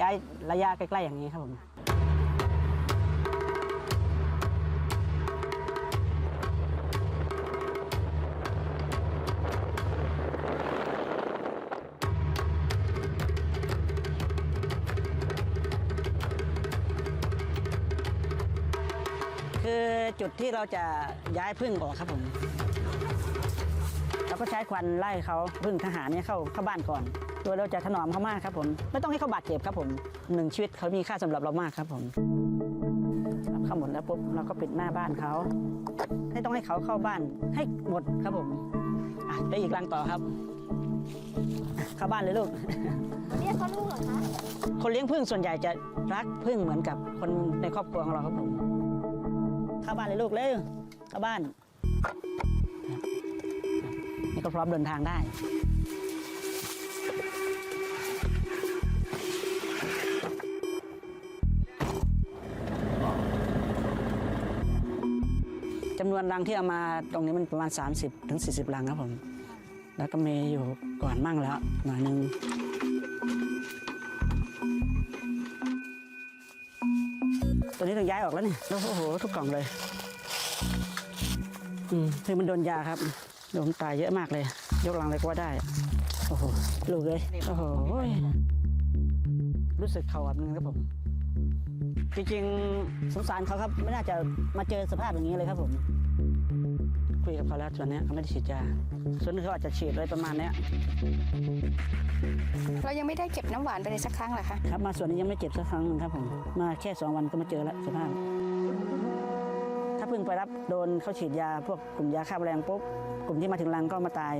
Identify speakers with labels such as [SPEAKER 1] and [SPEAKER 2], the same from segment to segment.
[SPEAKER 1] ย้ายระยะใกล้ ๆ อย่างนี้ครับผมคือจุดที่เราจะย้ายพึ่งออกครับผม เราก็ใช้ควันไล่เขาพึ่งทหารเนี่ยเข้าเข้าบ้านก่อนโดยเราจะถนอมเขามากครับผมไม่ต้องให้เขาบาดเจ็บครับผมหนึ่งชีวิตเขามีค่าสำหรับเรามากครับผมรับเข้าหมดแล้วปุ๊บเราก็ปิดหน้าบ้านเขาไม่ต้องให้เขาเข้าบ้านให้หมดครับผมอะไปอีกรังต่อครับอะเข้าบ้านเลยลูก
[SPEAKER 2] เรียกเขาลูกเหรอคะ
[SPEAKER 1] คนเลี้ยงพึ่งส่วนใหญ่จะรักพึ่งเหมือนกับคนในครอบครัวของเราครับผมเข้าบ้านเลยลูกเร็วเข้าบ้าน นี่ก็พร้อมเดินทางได้จำนวนรังที่เอามาตรงนี้มันประมาณ 30ถึง40รังครับผม แล้วก็มีอยู่ก่อนมั่งแล้วหน่อยหนึงตัวนี้ต้องย้ายออกแล้วนี่โอ้โห ทุกกล่องเลย อืมคือมันโดนยาครับ โดนตายเยอะมากเลย ยกลังเลยก็ว่าได้ โอ้โหลูกเลย โอ้โห รู้สึกเขาแบบนึงครับผม จริงๆสงสารเขาครับ ไม่น่าจะมาเจอสภาพอย่างนี้เลยครับผม คุยกับเขาแล้วส่วนเนี้ยเขาไม่ได้ฉีดยา ส่วนนึงเขาอาจจะฉีดอะไรประมาณเนี้ย
[SPEAKER 2] เรายังไม่ได้เก็บน้ำหวานไปเลยสักครั้งเหรอคะ
[SPEAKER 1] ครับ มาส่วนนี้ยังไม่เก็บสักครั้งหนึงครับผม มาแค่สองวันก็มาเจอแล้วสภาพถ้าเพิ่งไป รับโดนเขาฉีดยาพวกกลุ่มยาฆ่าแมลงปุ๊บกลุ่มที่มาถึงรังก็มาตาย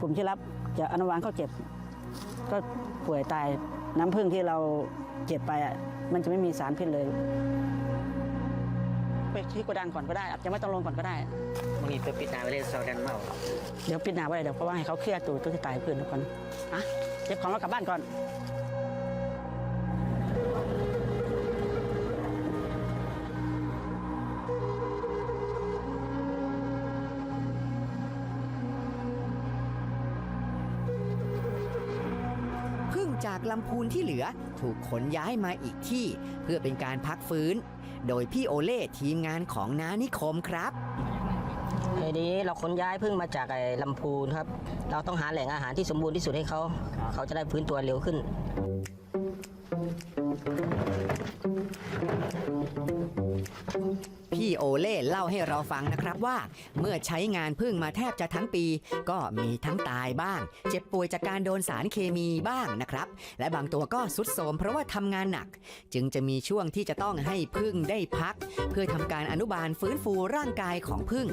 [SPEAKER 1] กลุ่มที่รับจะอนุวานก็เจ็บ ก็ป่วยตายน้ำผึ้งที่เราเจ็บไปอะมันจะไม่มีสารพิษเลยไปที่โกดังก่อนก็ได้อาจจะไม่ต้องลงก่อนก็ได้
[SPEAKER 3] มึงนี่ตัวปิดหน้าไปเลยเซาดันเมา
[SPEAKER 1] เดี๋ยวปิดหน้าไว้เดี๋ยวเพราะว่าให้เขาเคลียร์ตัวตัวที่ตายพื้นทุกคนอะเก็บของแล้วกลับบ้านก่อน
[SPEAKER 4] จากลำพูนที่เหลือถูกขนย้ายมาอีกที่ เพื่อเป็นการพักฟื้น โดยพี่โอเล่ทีมงานของนานิคมครับ
[SPEAKER 3] ไอ้นี้เราขนย้ายพึ่งมาจากไอ้ลำพูนครับ เราต้องหาแหล่งอาหารที่สมบูรณ์ที่สุดให้เขา เขาจะได้ฟื้นตัวเร็วขึ้น
[SPEAKER 4] พี่ โอเล่เล่าให้เราฟังนะครับว่า เมื่อใช้งานพึ่งมาแทบจะทั้งปี ก็มีทั้งตายบ้าง เจ็บป่วยจากการโดนสารเคมีบ้างนะครับ และบางตัวก็สุดโทมเพราะว่าทำงานหนัก จึงจะมีช่วงที่จะต้องให้พึ่งได้พัก เพื่อทำการอนุบาลฟื้นฟูร่างกายของพึ่ง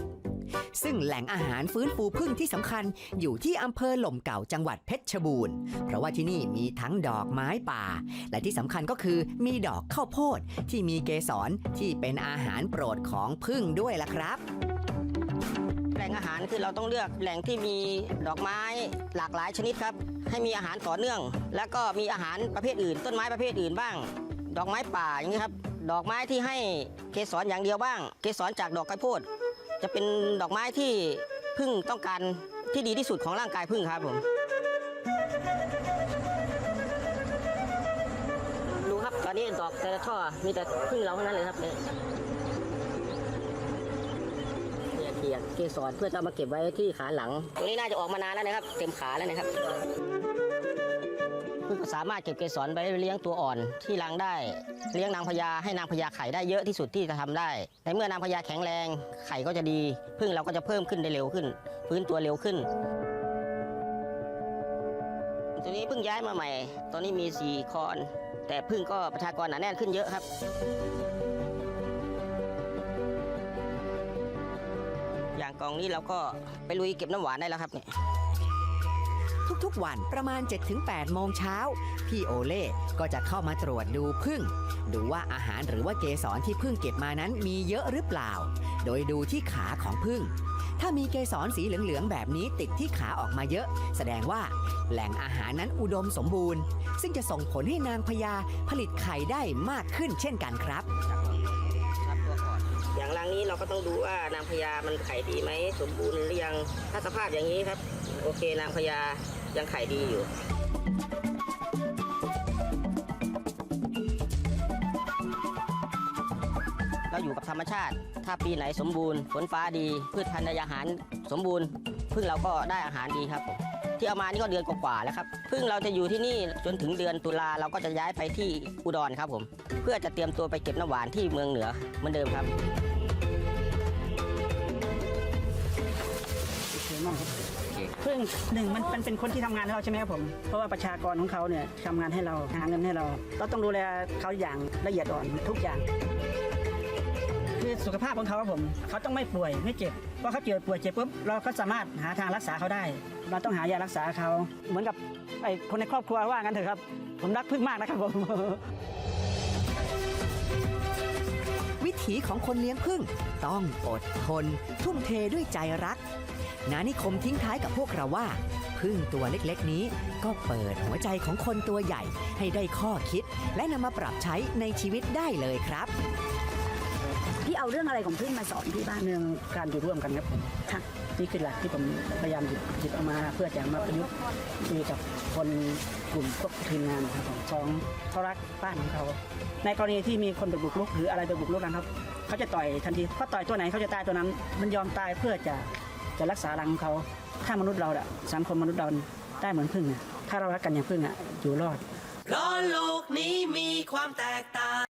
[SPEAKER 4] ซึ่งแหล่งอาหารฟื้นฟูพึ่งที่สำคัญอยู่ที่อำเภอหล่มเก่าจังหวัดเพชรบูรณ์ เพราะว่าที่นี่มีทั้งดอกไม้ป่า และที่สำคัญก็คือมีดอกข้าวโพดที่มีเกสรที่เป็นอาหารโปรดของพึ่งด้วยล่ะครับ
[SPEAKER 3] แหล่งอาหารคือเราต้องเลือกแหล่งที่มีดอกไม้หลากหลายชนิดครับ ให้มีอาหารต่อเนื่อง แล้วก็มีอาหารประเภทอื่น ต้นไม้ประเภทอื่นบ้าง ดอกไม้ป่าอย่างนี้ครับ ดอกไม้ที่ให้เกสรอย่างเดียวบ้าง เกสรจากดอกไก่โพด จะเป็นดอกไม้ที่พึ่งต้องการที่ดีที่สุดของร่างกายพึ่งครับผมดูครับตอนนี้ดอกแต่ละช่อมีแต่พึ่งเราเท่านั้นเลยครับเนี่ยเนี่ยเกียกเกสรเพื่อจะมาเก็บไว้ที่ขาหลังตรงนี้น่าจะออกมานานแล้วนะครับ เต็มขาแล้วนะครับ สามารถเก็บเกสรไว้เลี้ยงตัวอ่อนที่รังได้ เลี้ยงนางพญาให้นางพญาไข่ได้เยอะที่สุดที่จะทำได้ ในเมื่อนางพญาแข็งแรงไข่ก็จะดีพึ่งเราก็จะเพิ่มขึ้นได้เร็วขึ้นฟื้นตัวเร็วขึ้น ตัวนี้เพิ่งย้ายมาใหม่ ตอนนี้มีสี่คอน แต่พึ่งก็ประชากรหนาแน่นขึ้นเยอะครับอย่างกองนี้เราก็ไปลุยเก็บน้ำหวานได้แล้วครับเนี่ย
[SPEAKER 4] ทุกๆ วันประมาณ 7-8 โมงเช้า พี่โอเล่ก็จะเข้ามาตรวจดูพึ่ง ดูว่าอาหารหรือว่าเกสรที่พึ่งเก็บมานั้นมีเยอะหรือเปล่า โดยดูที่ขาของพึ่ง ถ้ามีเกสรสีเหลืองๆ แบบนี้ติดที่ขาออกมาเยอะ แสดงว่าแหล่งอาหารนั้นอุดมสมบูรณ์ ซึ่งจะส่งผลให้นางพญาผลิตไข่ได้มากขึ้นเช่นกันครับ
[SPEAKER 3] ครับตัวอ่อนอย่างรังนี้เราก็ต้องดูว่านางพญามันไข่ดีไหมสมบูรณ์หรือยังถ้าสภาพอย่างนี้ครับ โอเคนางพญา ยังขายดีอยู่เราอยู่กับธรรมชาติ ถ้าปีไหนสมบูรณ์ ฝนฟ้าดี พืชพันธุ์อาหารสมบูรณ์พึ่งเราก็ได้อาหารดีครับที่เอามานี่ก็เดือนกว่าแล้วครับพึ่งเราจะอยู่ที่นี่จนถึงเดือนตุลาเราก็จะย้ายไปที่อุดรครับผม เพื่อจะเตรียมตัวไปเก็บน้ำหวานที่เมืองเหนือเหมือนเดิมครับ
[SPEAKER 1] โอเคมากครับ พึ่งหนึ่งมันเป็นเป็นคนที่ทำงานให้เราใช่ไหมครับผม เพราะว่าประชากรของเขาเนี่ยทำงานให้เราหาเงินให้เรา เราต้องดูแลเขาอย่างละเอียดอ่อนทุกอย่าง คือสุขภาพของเขาครับผมเขาต้องไม่ป่วยไม่เจ็บเพราะเขาเจ็บป่วยเจ็บปุ๊บเราก็สามารถหาทางรักษาเขาได้ เราต้องหายารักษาเขาเหมือนกับไอ้คนในครอบครัวว่างั้นเถอะครับ ผมรักพึ่งมากนะครับผม
[SPEAKER 4] วิถีของคนเลี้ยงผึ้งต้องอดทน ทุ่มเทด้วยใจรัก นานิคมทิ้งท้ายกับพวกเราว่าพึ่งตัวเล็กๆนี้ ก็เปิดหัวใจของคนตัวใหญ่ให้ได้ข้อคิด และนำมาปรับใช้ในชีวิตได้เลยครับ
[SPEAKER 1] พี่เอาเรื่องอะไรของพึ่งมาสอนพี่บ้างเรื่องการอยู่ร่วมกันครับผมค่ะนี่คือหลักที่ผมพยายามหยิบหยิบเอามาเพื่อจะมาประยุกต์คุยกับคนกลุ่มพวกทีมงานครับผมสองเขารักบ้านของเขา ในกรณีที่มีคนไปบุกรุกหรืออะไรไปบุกรุกนะครับเขาจะต่อยทันทีเพราะต่อยตัวไหนเขาจะตายตัวนั้น มันยอมตายเพื่อจะ จะรักษารังของเขาถ้ามนุษย์เราอะสังคมมนุษย์เราได้เหมือนพึ่งอะถ้าเรารักกันอย่างพึ่งอะอยู่รอด
[SPEAKER 5] เพราะโลกนี้มีความแตกต่าง